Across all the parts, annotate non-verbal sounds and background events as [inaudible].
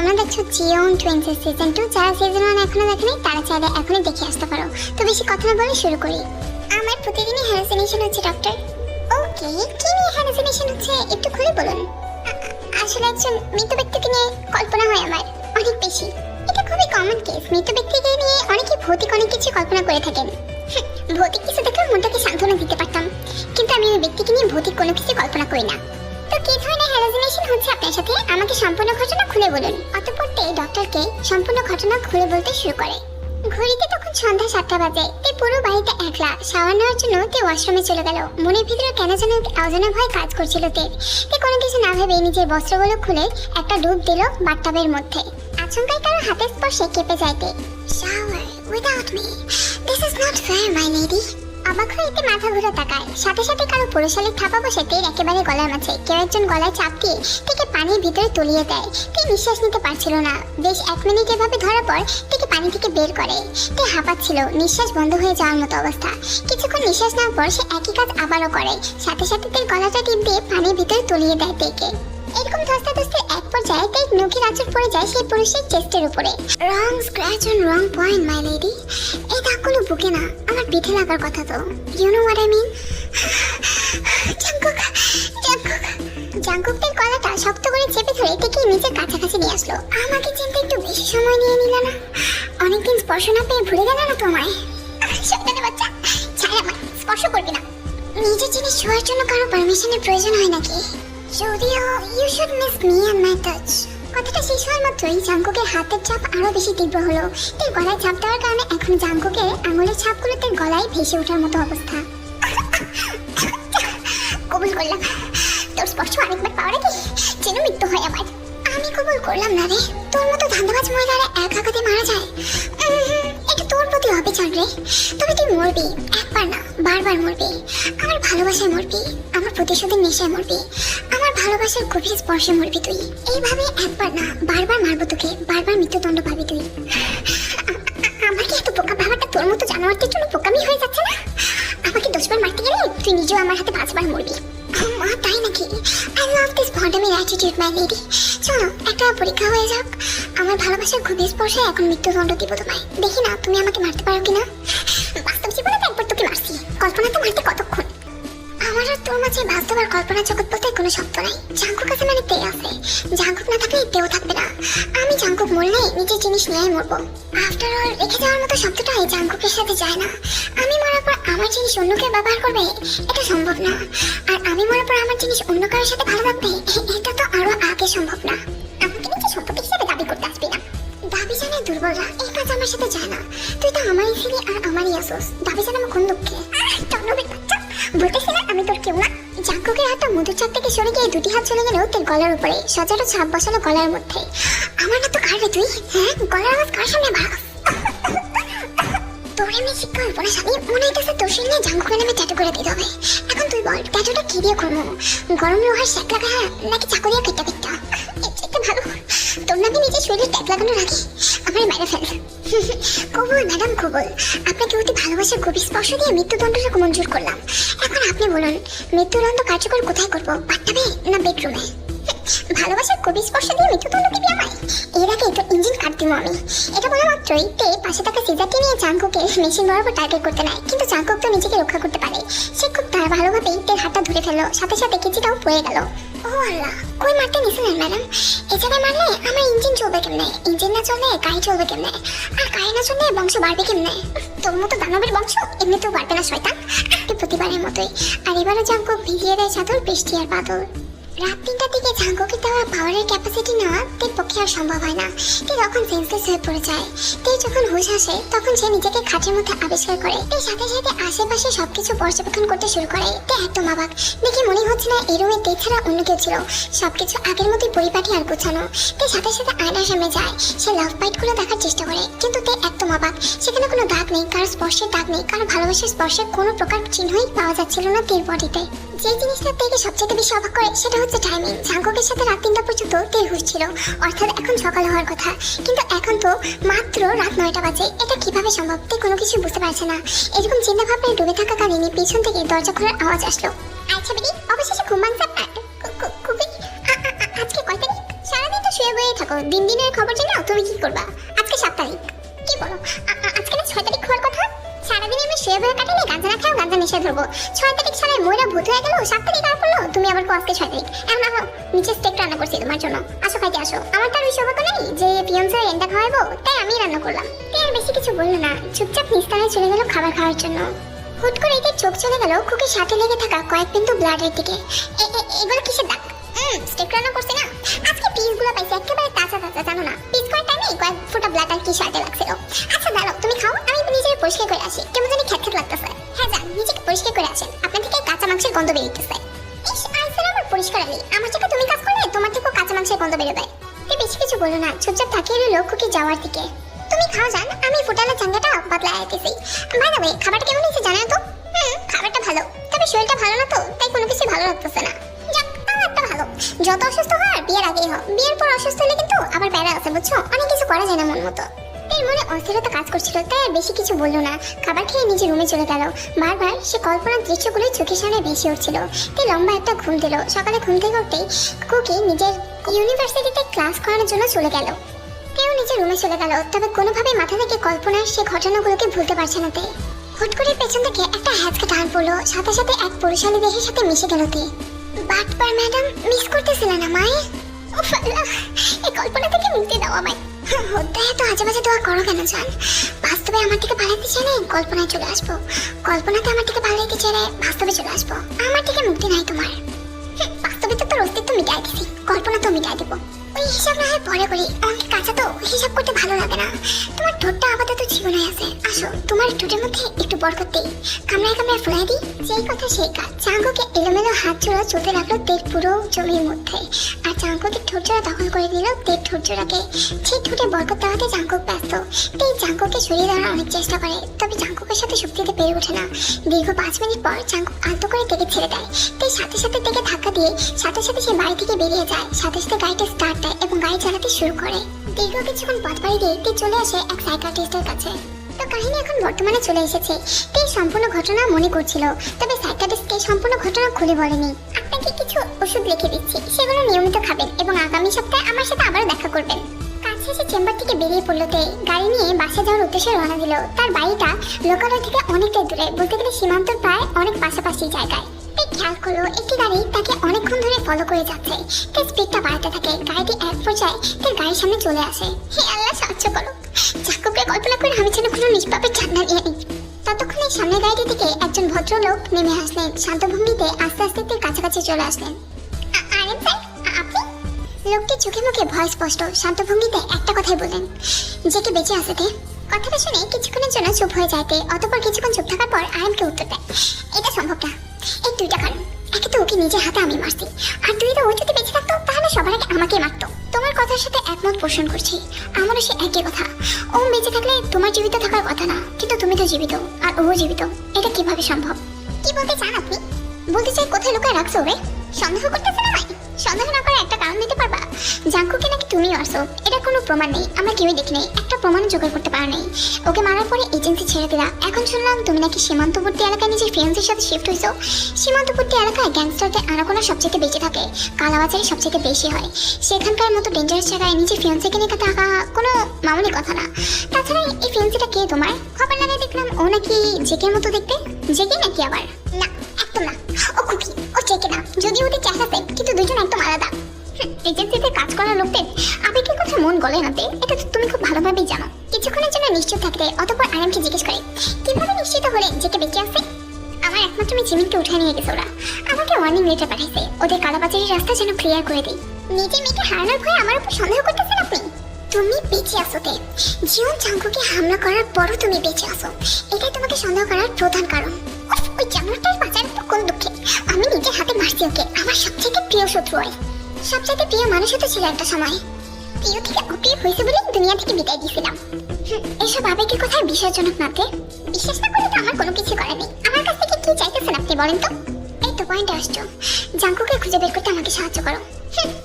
তোমরা দেখছ জিওন টুয়েন্সের সিজন টু যারা সিজন ওয়ান এখনও দেখেনি, তারা চাইলে এখনই দেখে আসতে পারো। তো বেশি কথা না বলে শুরু করি। আমার প্রতিদিনই হ্যালুসিনেশন হচ্ছে ডক্টর ওকে কি নিয়ে হ্যালুসিনেশন হচ্ছে, একটু খুলে বলুন। আসলে একজন মৃত ব্যক্তিকে নিয়ে কল্পনা হয় আমার, অনেক বেশি। এটা খুবই কমন কেস মৃত ব্যক্তিকে নিয়ে অনেকে ভৌতিক অনেক কিছু কল্পনা করে থাকেন। ভৌতিক কিছু দেখলে মনটাকে সান্ত্বনা দিতে পারতাম। কিন্তু আমি ওই ব্যক্তিকে নিয়ে ভৌতিক কোনো কিছু কল্পনা করি না। কি ধরনের হ্যালোজিনেশন হচ্ছে আপনার সাথে? আমাকে সম্পূর্ণ ঘটনা খুলে বলুন। অতঃপর তে ডক্টরকে সম্পূর্ণ ঘটনা খুলে বলতে শুরু করে। ঘড়িতে তখন সন্ধ্যা সাতটা বাজে। তে পুরো বাড়িতে একলা। শাওয়ার নেওয়ার জন্য তে ওয়াশরুমে চলে গেল। মনের ভিতরে কেন যেন অজানা ভয় কাজ করছিল তে তে কোনো কিছু না ভেবে নিজের বস্ত্রগুলো খুলে একটা ডুব দিল বাথটাবের মধ্যে। আচমকাই কারও হাতের স্পর্শে কেঁপে যাইতে shower without me this is not fair my lady অবাক হয়ে এতে মাথা ঘুরে তাকায়। সাথে সাথে কারও পুরুষালির থাপা বসে তের একেবারে গলার মাঝে কেউ একজন গলায় চাপ দিয়ে থেকে পানির ভিতরে তলিয়ে দেয়। তে নিঃশ্বাস নিতে পারছিল না। বেশ এক মিনিট এভাবে ধরার পর থেকে পানি থেকে বের করে। তে হাঁপাচ্ছিল। নিঃশ্বাস বন্ধ হয়ে যাওয়ার মতো অবস্থা। কিছুক্ষণ নিঃশ্বাস নেওয়ার পর সে একই কাজ আবারও করে। সাথে সাথে তার গলাটা টিপ দিয়ে পানির ভিতরে তুলিয়ে দেয় তেকে। এরকম ধস্তা ধস্তে এক পর্যায়ে তাই নখের আঁচড় পড়ে যায় সেই পুরুষের চেস্টের উপরে। Wrong scratch on wrong point my lady এই দাগগুলো বুকে না আমার পিঠে লাগার কথা তো। You know what I mean Jungkook Jungkook জাঙ্কুকদের গলাটা শক্ত করে চেপে ধরে থেকে নিজের কাছাকাছি নিয়ে আসলো। আমাকে চিনতে একটু বেশি সময় নিয়ে নিল না? অনেকদিন স্পর্শ না পেয়ে ভুলে গেল না তোমায়? বাচ্চা ছাড় আমার স্পর্শ করবি না। নিজের জিনিস ছোঁয়ার জন্য কারও পারমিশনের প্রয়োজন হয় নাকি? যদিও you should miss me and my touch কথাটা শেষ হওয়ার মাত্রই জাঙ্কুকের হাতের চাপ আরও বেশি তীব্র হলো। গলায় চাপ দেওয়ার কারণে এখন জাঙ্কুকের আঙুলের ছাপগুলো তার গলায় ভেসে ওঠার মতো অবস্থা। কবুল করলাম। তোর স্পর্শ আরেকবার যেন মৃত্যু হয় আমার। আমি কবুল করলাম না রে। তোর মতো ধান্দাবাজ মহিলারা এক আঘাতে মারা যায়। তোর প্রতি অবিচার রে? তবে তুই মরবি, একবার না, বারবার মরবি। আমার ভালোবাসায় মরবি, আমার প্রতিশোধের নেশায় মরবি, আমার ভালোবাসার গভীর স্পর্শে মরবি তুই। এইভাবে একবার না, বারবার মারবো তোকে, বারবার মৃত্যুদণ্ড পাবি তুই। আ- আ- আমার এত বোকা? ভাবাটা তোর মতো জানোয়ারদের জন্য বোকামি হয়ে যাচ্ছে না? আমাকে দশবার মারতে গেলে তুই নিজেও আমার হাতে পাঁচবার মরবি। মা, তাই নাকি? আই লাভ দিস ভন্ডামির অ্যাটিটিউড মাই লেডি চলো, একটা পরীক্ষা হয়ে যাক। আমার ভালোবাসার গভীর স্পর্শে এখন মৃত্যুদণ্ড দিব তোমায়। দেখি না, তুমি আমাকে মারতে পারো কিনা? বাস্তব জীবনে একবার তোকে মারছি। কল্পনা তো মারতে কতক্ষণ? আমার আর তোর মাঝে বাস্তব আর কল্পনা জগৎ বলতে কোনো শব্দ নাই। জাঙ্কুক আছে মানে তে আছে। জাঙ্কুক না থাকলে তেও থাকবে না। আমি জাঙ্কুক মরলে নিজের জিনিস নিয়েই মরবো। আফটার অল রেখে যাওয়ার মতো শব্দটা এই জাঙ্কুকের সাথে যায় না। আমি মরার পর আমার জিনিস অন্য কেউ ব্যবহার করবে, এটা সম্ভব না। আর আমি মরার পর আমার জিনিস অন্য কারোর সাথে ভালো লাগবে এটা তো আরও সম্ভব না। আমাকে হিসেবে দাবি করতে আসবি না? দাবি দুর্বলরা এই কাজ আমার সাথে তুই তো আমারই আর আমারই আসোস। দাবি আমার কোন দুঃখে? বাচ্চা। আমি তোর কেউ না। জাঙ্কুকের হাতটা মধুর থেকে সরে গিয়ে দুটি হাত চলে গেল তোর গলার উপরে। ছাপ গলার মধ্যে। আমার না তো কার রে তুই? হ্যাঁ গলার আওয়াজ কার সামনে তোর শিক্ষা হইব না মনে হইতেছে তোর শরীরে জাঙ্কুকে নামে ট্যাটু করে দিতে হবে। এখন তুই বল ট্যাটুটা কি দিয়ে করব? গরম লোহার নাকি চাকু দিয়ে নিজের শরীরে ট্যাগ লাগানোর আগে আমার মেরে ফেলে কবুল, ম্যাডাম, কবুল। আপনাকে অতি ভালোবাসার গভীর স্পর্শ দিয়ে মৃত্যুদণ্ডটাকে মঞ্জুর করলাম। এখন আপনি বলুন, মৃত্যুদণ্ড কার্যকর কোথায় করব? পাঠাবে না বেডরুমে? ভালোবাসার কবি স্পর্শ দিয়ে মৃত্যুদণ্ড দিবি আমায়। এর আগে তো ইঞ্জিন কাট দিব আমি। এটা বলা মাত্রই তে পাশে থাকা সিজারটি নিয়ে চাঙ্কুকে মেশিন বরাবর টার্গেট করতে নেয়। কিন্তু চাঙ্কুক তো নিজেকে রক্ষা করতে পারে। সে খুব তার ভালোভাবেই তের হাতটা ধরে ফেলল। সাথে সাথে কেচিটাও পড়ে গেল। ও আল্লাহ, কই মারতে নিছিলেন ম্যাডাম? এ মারলে আমার ইঞ্জিন চলবে কেমনে? ইঞ্জিন না চললে গাড়ি চলবে কেমনে? আর গাড়ি না চললে বংশ বাড়বে কেমনে? তোর মতো দানবের বংশ এমনিতেও বাড়বে না, শয়তান। প্রতিবারের মতোই। আর এবারও জাঙ্কুক ভিজিয়ে দেয় চাদর বৃষ্টি আর বাদল। রাত তিনটার দিকে ঝাঙ্কুকে দেওয়া পাওয়ারের ক্যাপাসিটি নেওয়া তের পক্ষে আর সম্ভব হয় না। তে তখন সেন্সলেস হয়ে পড়ে যায়, তে যখন হুশ আসে, তখন সে নিজেকে খাটের মধ্যে আবিষ্কার করে। তে সাথে সাথে আশেপাশে সবকিছু পর্যবেক্ষণ করতে শুরু করে। তে একদম অবাক। দেখে মনে হচ্ছে না এই রুমে তে ছাড়া অন্য কেউ ছিল। সবকিছু আগের মতোই পরিপাটি আর গোছানো। তে সাথে সাথে আয়নার সামনে যায়। সে লাভগুলো দেখার চেষ্টা করে। কিন্তু তে একদম অবাক। সেখানে কোনো দাগ নেই, কারও স্পর্শের দাগ নেই, কারও ভালোবাসার স্পর্শের কোনো প্রকার চিহ্নই পাওয়া যাচ্ছিল না তের বডিতে। যে জিনিসটা থেকে সবচেয়ে বেশি অবাক করে, সেটা হচ্ছে টাইমিং জাঙ্কুকের সাথে রাত তিনটা পর্যন্ত তেল হুশ ছিল অর্থাৎ এখন সকাল হওয়ার কথা। কিন্তু এখন তো মাত্র রাত নয়টা বাজে। এটা কীভাবে সম্ভব? তে কোনো কিছু বুঝতে পারছে না। এরকম চিন্তা ভাবনায় ডুবে থাকাকালীনই পিছন থেকে দরজা খোলার আওয়াজ আসলো। আচ্ছা বেবি অবশেষে ঘুম আজকে কয় তারিখ সারাদিন তো শুয়ে বয়ে থাকো। দিন দিনের খবর জানো তুমি কি করবা? আজকে সাত তারিখ কি বলো? আজকে না ছয় তারিখ হওয়ার কথা? সারাদিন আমি শুয়ে বয়ে কাটালে গাঁজা না খাও গাঁজা ধরবো। ছয় তারিখ সালে ময়রা ভূত হয়ে গেল, সাত তারিখ আর পড়ল, তুমি আবার কো আজকে ছয় তারিখ। এখন আসো নিচে স্টেক রান্না করছি তোমার জন্য। আসো খাইতে আসো। আমার তো আর ওই সৌভাগ্য নেই যে পিয়ন্সের এন্ডা খাওয়াবো তাই আমি রান্না করলাম। তাই আর বেশি কিছু বলল না, চুপচাপ নিস্তারায় চলে গেল খাবার খাওয়ার জন্য। হুট করে এতে চোখ চলে গেল খুকির সাথে লেগে থাকা কয়েক বিন্দু ব্লাডের দিকে। এগুলো কিসের দাগ? হুম স্টেক রান্না করছি না। আজকে পিসগুলো পাইছি, একেবারে তাজা তাজা, জানো না। পিস কয়েক ফোঁটা ব্লাড আর কি লাগছিল। আচ্ছা দাঁড়াও, তুমি খাও, আমি নিজের পরিষ্কার করে আসি। কেমন জানি খ্যাট লাগতেছে। হ্যাঁ যান নিজেকে পরিষ্কার করে আসেন আপনার থেকে কাঁচা মাংসের গন্ধ বেরিয়েছে। ইস আইসের আমার পরিষ্কার আলি আমার থেকে তুমি কাজ করলে তোমার থেকেও কাঁচা মাংসের গন্ধ বেরোবে। বেশি কিছু বলো না, চুপচাপ তাকিয়ে রইল খুকি যাওয়ার দিকে। তুমি খাও যান আমি ফুটানো চাঙ্গাটা বাতলা আইতেছি দ্য ওয়ে খাবারটা কেমন হয়েছে জানো তো? হুম, খাবারটা ভালো। তবে শরীরটা ভালো না তো, তাই কোনো কিছু ভালো লাগতেছে না। যত অসুস্থ বিয়ের হোক, বিয়ের পর অসুস্থ হলে কিন্তু আবার প্যারা আছে, বুঝছ? অনেক কিছু করা যায় না মন মতো। এর মনে অস্থিরতা কাজ করছিল, তাই আর বেশি কিছু বলল না। খাবার খেয়ে রুমে চলে গেল। বারবার সে কল্পনার দৃশ্যগুলো চোখের সামনে উঠছিল। তাই লম্বা একটা ঘুম দিল। সকালে ঘুম থেকে উঠতেই কুকি নিজের ইউনিভার্সিটিতে ক্লাস করার জন্য চলে গেল। কেউ নিজের রুমে চলে গেল, তবে কোনোভাবে মাথা থেকে কল্পনার সে ঘটনাগুলোকে ভুলতে পারছে না তে। হুট করে পেছন থেকে একটা হ্যাচকে টান পড়ল, সাথে সাথে এক পুরুষালী সাথে মিশে গেল তে। ম্যাডাম, মিস করতেছিলেন আমায় এই কল্পনা থেকে মুক্তি দাও আমায়। হদ্দায় এত আজে বাজে দোয়া করো কেন, জান? বাস্তবে আমার থেকে পালাতে চাইলে কল্পনায় চলে আসব। কল্পনাতে আমার থেকে পালাইতে চাইলে বাস্তবে চলে আসব। আমার থেকে মুক্তি নাই তোমার। বাস্তবে তো তোর অস্তিত্ব মিটাই দিছি। কল্পনা তো মিটাই দেবো। হিসাব না হয় পরে করি। অনেক কাঁচা তো হিসাব করতে ভালো লাগে না। তোমার ঠোঁটটা আপাতত আছে। আসো, তোমার ঠোঁটের মধ্যে একটু বরকত কামড়ায় কামড়ায় ফুলাই দিই। যেই কথা সেই কাজ। চাঙ্গুকে এলোমেলো হাত জোড়া চলতে লাগল পুরো জমির মধ্যে। আর ঠোঁট জোড়া দখল করে দিল ঠোঁট জোড়াকে। সেই ঠোঁটে বরকত দেওয়াতে ব্যস্ত। সরিয়ে দেওয়ার অনেক চেষ্টা করে। তবে চাঙ্কুকের সাথে শক্তিতে পেরে ওঠে না। দীর্ঘ পাঁচ মিনিট পর চাঙ্কুক আলতো করে তেকে ছেড়ে দেয়। তেই সাথে সাথে তেকে ধাক্কা দিয়ে সাথে সাথে সে বাড়ি থেকে বেরিয়ে যায়। সাথে সাথে গাড়িটা স্টার্ট দেয়। এবং গাড়ি চালাতে শুরু করে। দীর্ঘ কিছুক্ষণ পথ বাড়ি দিয়ে তে চলে আসে এক সাইকাট্রিস্টের কাছে। তো কাহিনী এখন বর্তমানে চলে এসেছে। তে সম্পূর্ণ ঘটনা মনে করছিল, তবে সাইকাট্রিস্টকে সম্পূর্ণ ঘটনা খুলে বলেনি। আপনাকে কিছু ওষুধ লিখে দিচ্ছি, সেগুলো নিয়মিত খাবেন এবং আগামী সপ্তাহে আমার সাথে আবারও দেখা করবেন। এসে চেম্বার থেকে বেরিয়ে পড়ল তে, গাড়ি নিয়ে বাসে যাওয়ার উদ্দেশ্যে রওনা দিল। তার বাড়িটা লোকালয় থেকে অনেকটাই দূরে, বলতে গেলে সীমান্তর প্রায় অনেক পাশাপাশি জায়গায়। একটি গাড়ি তাকে অনেকক্ষণ ধরে ফলো করে যাচ্ছে। তার স্পিডটা বাড়াতে থাকে, গাড়িটি এক পর্যায়ে তার গাড়ির সামনে চলে আসে। হে আল্লাহ সাহায্য করো। কল্পনা করে আমি যেন কোনো নিষ্পাপের চান্না নিয়ে নিই। ততক্ষণে গাড়িটি থেকে একজন ভদ্রলোক নেমে আসলেন। শান্ত ভঙ্গিতে আস্তে আস্তে তার কাছাকাছি চলে আসলেন। লোকটি চোখে মুখে ভয় স্পষ্ট, শান্ত ভঙ্গিতে একটা কথাই বললেন। যে বেঁচে আছে তে? কথাটা শুনে কিছুক্ষণের জন্য চুপ হয়ে যাইতে অতপর কিছুক্ষণ চুপ থাকার পর আয়নকে উত্তর দেয়, এটা সম্ভব না। এই দুইটা কারণ একে তো ওকে নিজের হাতে আমি মারছি। আর দুই তো ও যদি বেঁচে থাকতো, তাহলে সবার আগে আমাকে মারতো। তোমার কথার সাথে একমত পোষণ করছি, আমারও সে একই কথা। ও বেঁচে থাকলে তোমার জীবিত থাকার কথা না, কিন্তু তুমি তো জীবিত, আর ও জীবিত। এটা কীভাবে সম্ভব? কি বলতে চান আপনি? বলতে চাই, কোথায় লুকায় রাখছো ওরে? সন্দেহ করতেছে না সন্দেহ না করে একটা কারণ দিতে পারবা? জাঙ্কুকে নাকি তুমি আসো এটা কোনো প্রমাণ নেই, আমরা কেউই দেখি নেই, একটা প্রমাণ জোগাড় করতে পারো নেই। ওকে মারার পরে এজেন্সি ছেড়ে দিলা। এখন শুনলাম তুমি নাকি সীমান্তবর্তী এলাকায় নিজের ফ্রেন্ডসের সাথে শিফট হয়েছো সীমান্তবর্তী এলাকায় গ্যাংস্টারদের আনাগোনা সবচেয়ে বেশি থাকে, কালাবাজারি সবচেয়ে বেশি হয়। সেখানকার মতো ডেঞ্জারাস জায়গায় নিজের ফিয়ান্সিকে নিয়ে থাকা কোনো মামুলি কথা না। তাছাড়া এই ফিয়ান্সিটা কে তোমার? খবর লাগাই দেখলাম ও নাকি জেকের মতো দেখতে? জেকে নাকি আবার? না। গলে নাতে এটা তো তুমি খুব ভালোভাবেই জানো। কিছুক্ষণের জন্য নিশ্চয় থাকতে অতপর আরামকে জিজ্ঞেস করে, কীভাবে নিশ্চিত হলে যে কে বেঁচে আছে? আমার একমাত্র মেয়ে জিমিনকে উঠায় নিয়ে গেছে ওরা। আমাকে ওয়ার্নিং লেটার পাঠাইছে, ওদের কালাবাজারির রাস্তা যেন ক্লিয়ার করে দিই। নিজে মেয়েকে হারানোর ভয়ে আমার উপর সন্দেহ করতেছেন আপনি? তুমি বেঁচে আসো তে। জীবন চাঙ্কুকে হামলা করার পরও তুমি বেঁচে আসো এটাই তোমাকে সন্দেহ করার প্রধান কারণ। ওই জানোয়ারটার বাঁচার তো কোন দুঃখে? আমি নিজের হাতে মারছি ওকে, আমার সবচেয়ে প্রিয় শত্রু হয় সবচেয়ে প্রিয় মানুষও তো ছিল একটা সময়। প্রিয় থেকে অপ্রিয় হয়েছে বলে দুনিয়া থেকে বিদায় দিয়েছিলাম। এসব আবেগের কথা বিষয়জনক নাতে বিশ্বাস না করলে তো আমার কোনো কিছু করার নেই। আমার কাছ থেকে কি চাইতেছেন আপনি বলেন তো? এই তো পয়েন্টে আসছো। জাঙ্কুকে খুঁজে বের করতে আমাকে সাহায্য করো।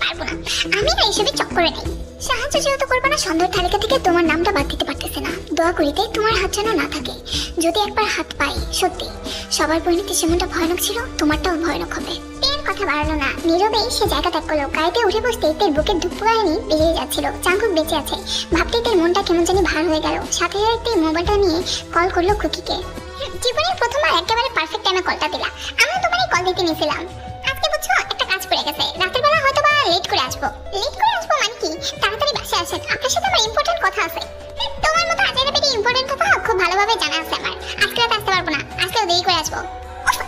পারব না। আমি না এসবে চক্করে নেই। সাহায্য যেহেতু করব না সুন্দর তালিকা থেকে তোমার নামটা বাদ দিতে পারতেছে না। দোয়া করিতে তোমার হাত যেন না থাকে। যদি একবার হাত পাই, সত্যি। সবার পরিণতি যেমনটা ভয়ানক ছিল, তোমারটাও ভয়ানক হবে। কথা বাড়ালো না। নীরবেই সে জায়গা ত্যাগ করল। গাড়িতে উঠে বসতে তের বুকের ধুপ বেরিয়ে যাচ্ছিল। চাঙ্কুক বেঁচে আছে। ভাবতেই তের মনটা কেমন জানি ভার হয়ে গেল। সাথে সাথে মোবাইলটা নিয়ে কল করল খুকিকে। জীবনের প্রথমবার একেবারে পারফেক্ট টাইমে কলটা দিলা আমি তোমারই কল দিতে নিয়েছিলাম আজকে বুঝছ, একটা কাজ পড়ে গেছে। রাতের বেলা হয়তো বা লেট করে আসব। লেট করে আসব মানে কি? তাড়াতাড়ি বাসে আসেন। আপনার সাথে আমার ইম্পর্টেন্ট কথা আছে। তোমার মতো আজারে বেটি ইম্পর্টেন্ট কথা খুব ভালোভাবে জানা আছে আমার। আজকে রাতে আসতে পারব না। আজকেও দেরি করে আসব।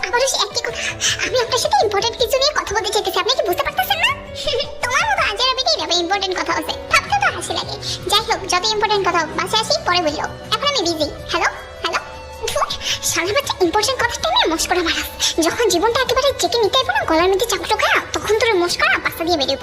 আবারও সে একই কথা? আমি আপনার সাথে ইম্পর্টেন্ট কিছু নিয়ে কথা বলতে চাইতেছি আপনি কি বুঝতে পারতেছেন না? তোমার মতো আজারে বেটি এভাবে ইম্পর্টেন্ট কথা আছে ভাবতে তো হাসি লাগে। যাই হোক যত ইম্পর্টেন্ট কথা হোক, বাসে আসি পরে বলল এখন আমি বিজি হ্যালো হ্যালো সারা বাচ্চা ইম্পর্টেন্ট কথা টাইমে মস্করা মারা যখন জীবনটা একেবারে চেকে নিতে পারব না গলার মধ্যে চাপটো খায়া তখন তোর মস্করা পাশা দিয়ে এই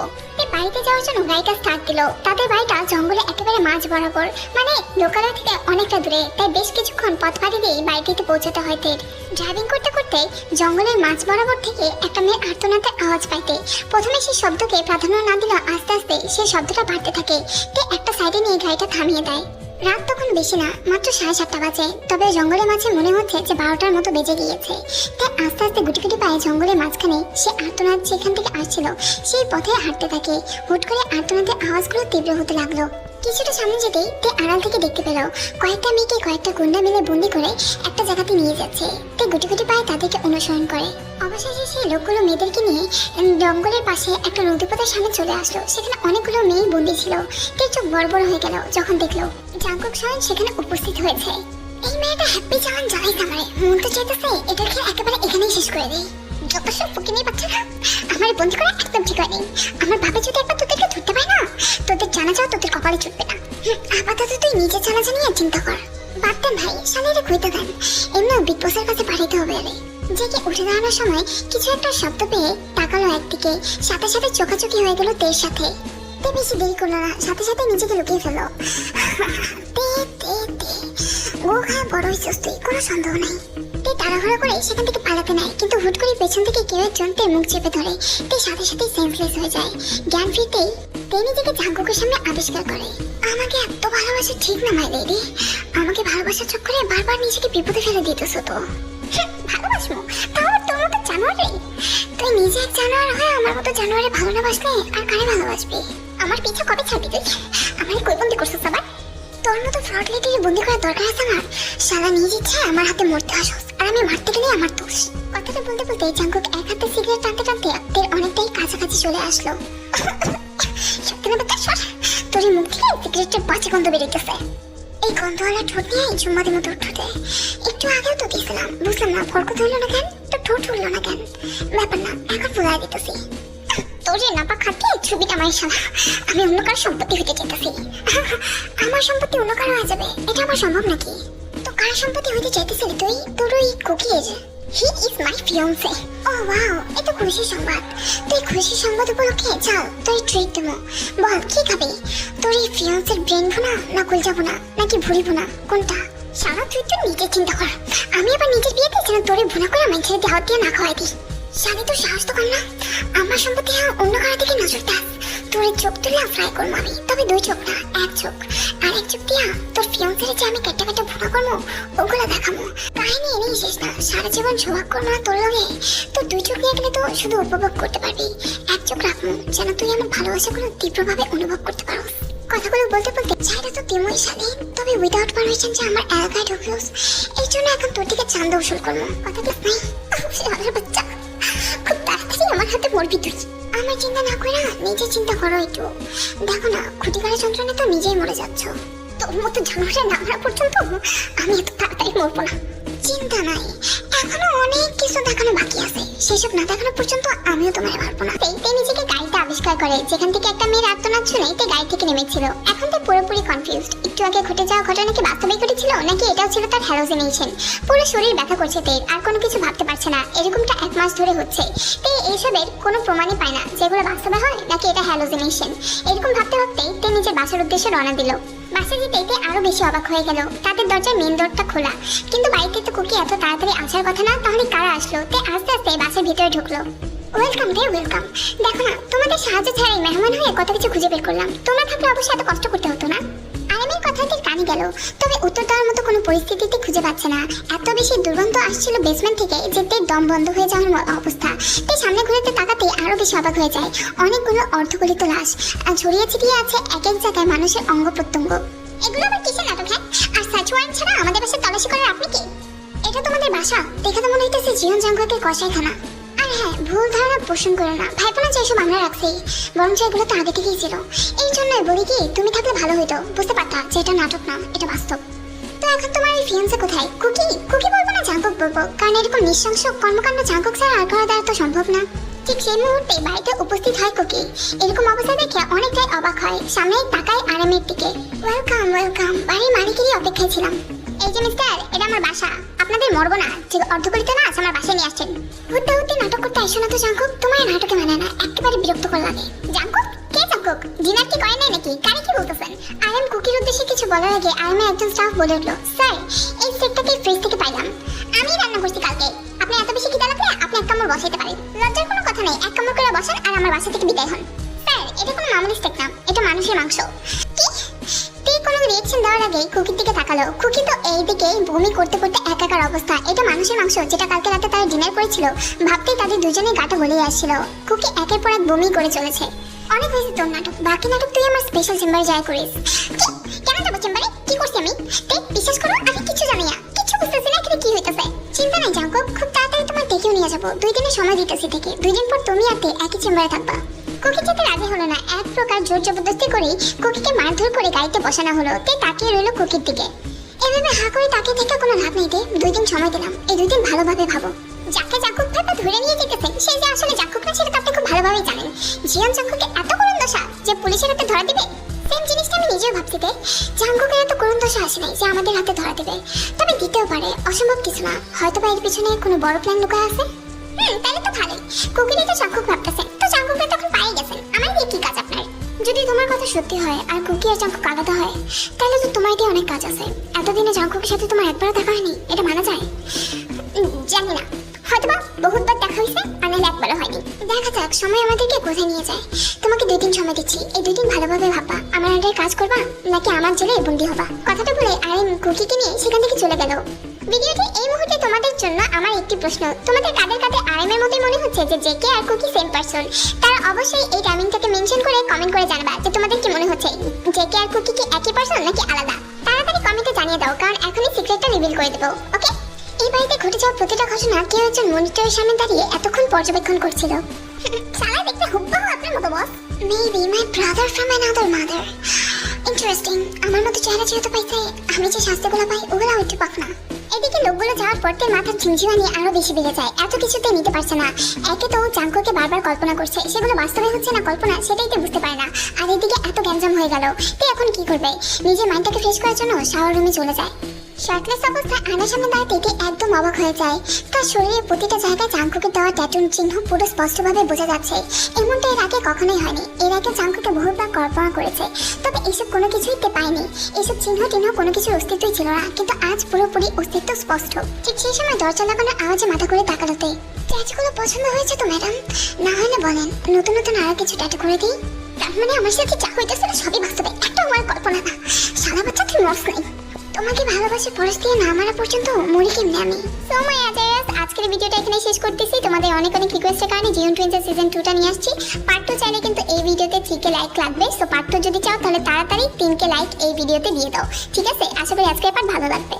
বাড়িতে যাওয়ার জন্য গাড়িটা স্টার্ট দিল। তাদের বাড়িটা জঙ্গলে একেবারে মাঝ বরাবর মানে লোকালয় থেকে অনেকটা দূরে। তাই বেশ কিছুক্ষণ পথ পাড়ি দিয়ে বাড়িটিতে পৌঁছাতে হয় তের ড্রাইভিং করতে করতে জঙ্গলের মাঝ বরাবর থেকে একটা মেয়ের আর্তনাদের আওয়াজ পাইতে। প্রথমে সেই শব্দকে প্রাধান্য না দিলেও আস্তে আস্তে সেই শব্দটা বাড়তে থাকে। তে একটা সাইডে নিয়ে গাড়িটা থামিয়ে দেয়। রাত তখন বেশি না, মাত্র সাড়ে সাতটা বাজে। তবে জঙ্গলের মাঝে মনে হচ্ছে যে বারোটার মতো বেজে গিয়েছে। তাই আস্তে আস্তে গুটি গুটি পায়ে জঙ্গলের মাঝখানে সে আর্তনাদ যেখান থেকে আসছিল, সেই পথে হাঁটতে থাকে। হুট করে আর্তনাদের আওয়াজগুলো তীব্র হতে লাগল। কিছুটা সামনে যেতেই তে আড়াল থেকে দেখতে পেল কয়েকটা মেয়েকে কয়েকটা গুন্ডা মিলে বন্দি করে একটা জায়গাতে নিয়ে যাচ্ছে। তে গুটি গুটি পায়ে তাদেরকে অনুসরণ করে। অবশেষে সেই লোকগুলো মেয়েদেরকে নিয়ে জঙ্গলের পাশে একটা নদীপথের সামনে চলে আসলো। সেখানে অনেকগুলো মেয়ে বন্দি ছিল। তে চোখ বড় বড় হয়ে গেল। যখন দেখল জাঙ্কুক স্বয়ং সেখানে উপস্থিত হয়েছে। এই মেয়েটা হ্যাপি জামান জ্বালাই কামারে মন তো চাইতেছে খেয়ে একেবারে এখানেই শেষ করে দেই। যত সব ফুকিনি বাচ্চা আমার বন্দি করা একদম ঠিক হয়নি। আমার ভাবে যদি একবার তোদেরকে ধরতে পায় না, তোদের জানা যাও তোদের কপালে চুটবে না। আপাতত তুই নিজের জানা জানিয়ে চিন্তা কর। বাদ ভাই শালিরে খুঁজতে দেন এমনিও বিগ বসের কাছে পাঠাইতে হবে আরে জেগে উঠে দাঁড়ানোর সময় কিছু একটা শব্দ পেয়ে তাকালো একদিকে, সাথে সাথে চোখাচোখি হয়ে গেল তের সাথে। তে বেশি দেরি করল না, সাথে সাথে নিজেকে লুকিয়ে ফেলো [laughs] তে তে তে। গো খায় বড় হয়েছিস কোনো সন্দেহ নাই। করে সেখান থেকে পালাতে নেয়, কিন্তু হুট করে পেছন থেকে কেউ মুখ চেপে ধরে। তে সাথে সাথে সেন্সলেস হয়ে যায়। জ্ঞান ফিরতেই নিজেকে সামনে আবিষ্কার করে। আমাকে এত ভালোবাসা ঠিক না মাই আমাকে ভালোবাসার চক্করে বারবার নিজেকে বিপদে ফেলে তো। ভালোবাসবো। তাও তোর মতো জানোয়ারে তুই নিজে এক জানোয়ার আমার মতো জানোয়ারে ভালো না বাসলে আর কারে আমার পিছা কবে ছাড়বি তুই? আমার কই বন্দি করছিস আবার? তোর মতো ফ্রড বন্দি করার দরকার আছে আমার? সারা নিজ আমার হাতে মরতে আসোস। আর আমি মারতে গেলে আমার দোষ। কথাটা বলতে বলতে জাঙ্কুক এক হাতে সিগারেট টানতে টানতে তের অনেকটাই কাছাকাছি চলে আসলো। সত্যি সর তোর মুখ থেকে সিগারেটের বাজে গন্ধ বেরিয়েছে এই গন্ধওয়ালা ঠোঁট নিয়ে চুম্মাদের মতো ঠোঁটে একটু আগেও তো দিয়েছিলাম বুঝলাম না ফরকত হইল না কেন? তো ঠোঁট উঠল না কেন? ব্যাপার না, এখন ফুলাই দিতেছি। যে নাপা খাটিয়ে ছবিটা আমার সালা আমি অন্য কারও সম্পত্তি হতে চাইতেছি। আমার সম্পত্তি অন্য কারও হয়ে যাবে। এটা আমার সম্ভব নাকি? কার সম্পত্তি হইতে চাইতেছিলি তুই? তোর ওই কুকির he is my ফিয়ন্সে O wow এত খুশি সংবাদ। তুই খুশি সংবাদ উপলক্ষে চল তুই ট্রিট দেবো। বল, কি খাবে? তোর এই ফিয়ন্সের ব্রেন ভুনা না কুল যাব না, নাকি ভুলবো না? কোনটা? সারা তুই তো নিজে চিন্তা কর। আমি আবার নিজের বিয়েতে যেন তোরে ভুনা করে মানুষের দেওয়া দিয়ে না খাওয়াই দিই। শালি তো সাহস তো না। আমার সম্পত্তি অন্য কারও দিকে নজর দাস তোর চোখ তুলে ফ্রাই করব আমি। তবে দুই চোখ না, এক চোখ। আর এক চোখ দিয়া তোর ফিয়ন্সের যে আমি কেটে কেটে ভুনা করব, ওগুলো দেখাবো। কাহিনী এনেই শেষ না। সারা জীবন সৌভাগ্য করব না তোর লগে। তোর দুই চোখ নিয়ে গেলে তো শুধু উপভোগ করতে পারবি। এক চোখ রাখব, যেন তুই আমার ভালোবাসাগুলো তীব্রভাবে অনুভব করতে পারো কথাগুলো বলতে বলতে ছাইটা তো তুই সাথে তবে উইদাউট পারমিশন যে আমার এলাকায় ঢুকলোস, এই জন্য এখন তোর দিকে চান্দ উসুল করব। কথা বেশ নাই বাচ্চা। তাড়াতাড়ি আমার হাতে মরবি তুই। আমার চিন্তা না করে নিজে চিন্তা করো একটু। দেখো না ক্ষতিকারের যন্ত্রণা তো নিজেই মরে যাচ্ছ। তোর মতো জানোয়ারের না মারা পর্যন্ত আমি এত তাড়াতাড়ি মরবো না। চিন্তা নাই। এখনও অনেক কিছু দেখানো বাকি আছে। সেসব না দেখানো পর্যন্ত আমিও তোমায় মারবো না। সেইতে নিজেকে গাড়িতে আবিষ্কার করে, যেখান থেকে একটা মেয়ের আত্মনাদ শুনে তে গাড়ি থেকে নেমেছিল। এখন তো পুরোপুরি কনফিউজড একটু আগে ঘটে যাওয়া ঘটনা কি বাস্তবে ঘটেছিল, নাকি এটাও ছিল তার হ্যালোসিনেশন পুরো শরীর ব্যথা করছে তের, আর কোনো কিছু ভাবতে পারছে না। এরকমটা এক মাস ধরে হচ্ছে। তে এইসবের কোনো প্রমাণই পায় না যেগুলো বাস্তবে হয়, নাকি এটা হ্যালোসিনেশন এরকম ভাবতে ভাবতেই তে নিজের বাসার উদ্দেশ্যে রওনা দিল। বাসে যেতে তে আরও বেশি অবাক হয়ে গেল। তাদের দরজার মেন দরটা খোলা। কিন্তু বাড়িতে তো কুকি এত তাড়াতাড়ি আসার কথা না তাহলে কারা আসলো? তে আস্তে আস্তে বাসের ভিতরে ঢুকলো। ওয়েলকাম রে ওয়েলকাম দেখো না, তোমাদের সাহায্য ছাড়াই মেহমান হয়ে কত কিছু খুঁজে বের করলাম। তোমরা থাকলে অবশ্যই এত কষ্ট করতে হতো না। আরামের কথাটির কানে গেল, তবে উত্তর দেওয়ার মতো কোনো পরিস্থিতিতে খুঁজে পাচ্ছে না। এত বেশি দুর্গন্ধ আসছিল বেসমেন্ট থেকে যে দম বন্ধ হয়ে যাওয়ার অবস্থা। তে সামনে ঘুরেতে তাকাতে আরও বেশি অবাক হয়ে যায়। অনেকগুলো অর্ধগলিত লাশ, আর ছড়িয়ে ছিটিয়ে আছে এক এক জায়গায় মানুষের অঙ্গ প্রত্যঙ্গ। এগুলো আবার কিসের নাটক হ্যাঁ? আর সার্চ ছাড়া আমাদের বাসায় তল্লাশি করার আপনি কি? এটা তোমাদের বাসা। দেখে তো মনে হইতেছে জীবন জঙ্গলকে কষাইখানা আর হ্যাঁ ভুল ধারণা পোষণ করো না। ভাইপো না যে এসব আমরা রাখছি, বরঞ্চ এগুলো তো আগে থেকেই ছিল। এই জন্যই বলি কি, তুমি থাকলে ভালো হইতো। বুঝতে পারতা, যে এটা নাটক না, এটা বাস্তব। তো এখন তোমার এই ফিয়ান্সে কোথায়? কুকি? কুকি বলব না জাঙ্কুক বলব, কারণ এরকম নৃশংস কর্মকাণ্ড জাঙ্কুক ছাড়া আর করা দ্বারা তো সম্ভব না। ঠিক সেই মুহূর্তে বাড়িতে উপস্থিত হয় কুকি। এরকম অবস্থা দেখে অনেকটাই অবাক হয় সামনে তাকায় আরামের দিকে। ওয়েলকাম ওয়েলকাম বাড়ির মালিকেরই অপেক্ষায় ছিলাম। এই যে মিস্টার, এটা আমার বাসা। আপনাদের মরবো না। যে অর্ধকলিত না আমার বাসায় নিয়ে আসছেন। হুদ্দা হুদ্দি নাটক করতে আইসো না তো, জাঙ্কুক। তোমার নাটকে মানে না, একেবারে বিরক্ত করে জাঙ্কুক, কে জাঙ্কুক? ডিনার কি করে নাই নাকি? কারে কি বলতেছেন? আরাম কুকির উদ্দেশ্যে কিছু বলার আগে আরামের একজন স্টাফ বলে উঠল। স্যার, এই সেটটাকে ফ্রিজ থেকে পাইলাম। আমি রান্না করছি কালকে। আপনি এত বেশি খিদা লাগলে আপনি এক কামড় বসাইতে পারেন। লজ্জার কোনো কথা নেই, এক কামড় করে বসান আর আমার বাসা থেকে বিদায় হন। স্যার, এটা কোনো মামুলি স্টেক না, এটা মানুষের মাংস। কি তুই রিয়েকশন দেওয়ার আগে কুকির দিকে তাকালো। কুকি তো এই বমি করতে করতে একাকার অবস্থা। এটা মানুষের মাংস, যেটা কালকে রাতে তারা ডিনার করেছিল। ভাবতেই তাদের দুজনের গাটা গলিয়ে আসছিল। কুকি একের পর এক বমি করে চলেছে। অনেক হয়েছে তোর নাটক। বাকি নাটক তুই আমার স্পেশাল চেম্বারে যাই করিস। কেন যাব চেম্বারে কি করছি আমি? দেখ, বিশ্বাস করো, আমি কিছু জানি না। কিছু বুঝতেছি না এখানে কি হইতেছে। চিন্তা নাই জাঙ্কো খুব তাড়াতাড়ি তোমার দেখেও নিয়ে যাব। দুই দিনের সময় দিতেছি থেকে দুই দিন পর তুমি আর একই চেম্বারে থাকবা। কুকি যেতে রাজি হলো না। এক প্রকার জোর জবরদস্তি করে কুকিকে মারধর করে গাড়িতে বসানো হলো। তে তাকিয়ে রইল কুকির দিকে। এভাবে হা করে তাকিয়ে থেকে কোনো লাভ নেই দুই দিন সময় দিলাম। এই দুই দিন ভালোভাবে ভাবো। যাকে জাকুক ভাবে ধরে নিয়ে যেতেছে, সে যে আসলে জাকুক না সেটা তো আপনি খুব ভালোভাবেই জানেন। জিয়ান জাকুকে এত করুণ দশা যে পুলিশের হাতে ধরা দিবে? সেম জিনিসটা আমি নিজেও ভাবছি তে। জাঙ্কুকের এত করুণ দশা আসে নাই যে আমাদের হাতে ধরা দিবে। তবে দিতেও পারে, অসম্ভব কিছু না। হয়তো বা এর পিছনে কোনো বড় প্ল্যান লুকায় আছে? হুম, তাহলে তো ভালোই। কুকিরই তো জাঙ্কুক ভাবতেছে। তো জাঙ্কুকটা তখন পাই গেছেন। আমার দিয়ে কি কাজ আপনার? যদি তোমার কথা সত্যি হয় আর কুকি আর জাঙ্কুক আলাদা হয়, তাহলে তো তোমার দিয়ে অনেক কাজ আছে। এতদিনে জাঙ্কুকের সাথে তোমার একবারও দেখা হয়নি, এটা মানা যায়? জানি না। হয়তোবা বহুতবার দেখা হয়েছে, আর নাহলে একবারও হয়নি। দেখা যাক, সময় আমাদেরকে কোথায় নিয়ে যায়। তোমাকে দুই দিন সময় দিচ্ছি। এই দুই দিন ভালোভাবে ভাববা, আমার আন্ডারে কাজ করবা, নাকি আমার জেলে বন্দি হবা? কথাটা বলে আরেম কুকিকে নিয়ে সেখান থেকে চলে গেল। ভিডিওটি এই মুহূর্তে তোমাদের জন্য আমার একটি প্রশ্ন। তোমাদের কাদের কাদের আরএমের মধ্যে মনে হচ্ছে যে জেকে আর কুকি সেম পারসন তারা অবশ্যই এই টাইমিংটাকে মেনশন করে কমেন্ট করে জানাবা যে তোমাদের কি মনে হচ্ছে। জেকে আর কুকি কি একই পারসন নাকি আলাদা? তাড়াতাড়ি কমেন্টে জানিয়ে দাও, কারণ এখনই সিক্রেটটা রিভিল করে দেবো ওকে এই বাড়িতে ঘটে যাওয়া প্রতিটা ঘটনা কেউ একজন মনিটরের সামনে দাঁড়িয়ে এতক্ষণ পর্যবেক্ষণ করছিল। সালা দেখতে হুব্বাহু আপনার মতো boss maybe my brother from another mother interesting আমার মতো চেহারা যেহেতু পাইছে, আমি যে শাস্তিগুলো পাই ওগুলো একটু পাক না। এদিকে লোকগুলো যাওয়ার পর তার মাথার ঝিমঝিমানি আরও বেশি বেড়ে যায়। এত কিছুতে নিতে পারছে না। একে তো জাঙ্কুকে বারবার কল্পনা করছে। সেগুলো বাস্তবে হচ্ছে না, কল্পনা সেটাই তো বুঝতে পারে না। আর এদিকে এত গ্যাঞ্জাম হয়ে গেল। তো এখন কি করবে? নিজের মাইন্ডটাকে ফ্রেশ করার জন্য শাওয়ার রুমে চলে যায়। শার্টলেস অবস্থায় আয়নার সামনে দাঁড়াতে তে একদম অবাক হয়ে যায়। তার শরীরের প্রতিটা জায়গায় জাঙ্কুকে দেওয়া ট্যাটুন চিহ্ন পুরো স্পষ্টভাবে বোঝা যাচ্ছে। এমনটা এর আগে কখনোই হয়নি। এর আগে জাঙ্কুকে বহুবার কল্পনা করেছে। তবে এসব কোনো কিছুই তে পায়নি। এসব চিহ্ন টিহ্ন কোনো কিছুর অস্তিত্বই ছিল না, কিন্তু আজ পুরোপুরি অস্তিত্ব স্পষ্ট। ঠিক সেই সময় দরজা লাগানোর আওয়াজে মাথা করে তাকালোতে ট্যাটুগুলো পছন্দ হয়েছে তো ম্যাডাম না হলে বলেন, নতুন নতুন আরও কিছু ট্যাটু করে দিই? তার মানে আমার সাথে যা হইতেছিল সবই বাস্তবে। একটা আমার কল্পনা না। সারা বাচ্চা তুই মরস নাই। তোমাকে ভালোবাসে পরশ দিয়ে না মারা পর্যন্ত মরি কেমনে আমি? সো মাই আজারাস আজকের ভিডিওটা এখানে শেষ করতেছি। তোমাদের অনেক অনেক রিকোয়েস্টের কারণে জিওন টুয়েন্টি সিজন টুটা নিয়ে আসছি। পার্ট টু চাইলে কিন্তু এই ভিডিওতে থ্রিকে লাইক লাগবে। সো পার্ট টু যদি চাও তাহলে তাড়াতাড়ি তিনকে লাইক এই ভিডিওতে দিয়ে দাও। ঠিক আছে? আশা করি আজকের পার্ট ভালো লাগবে।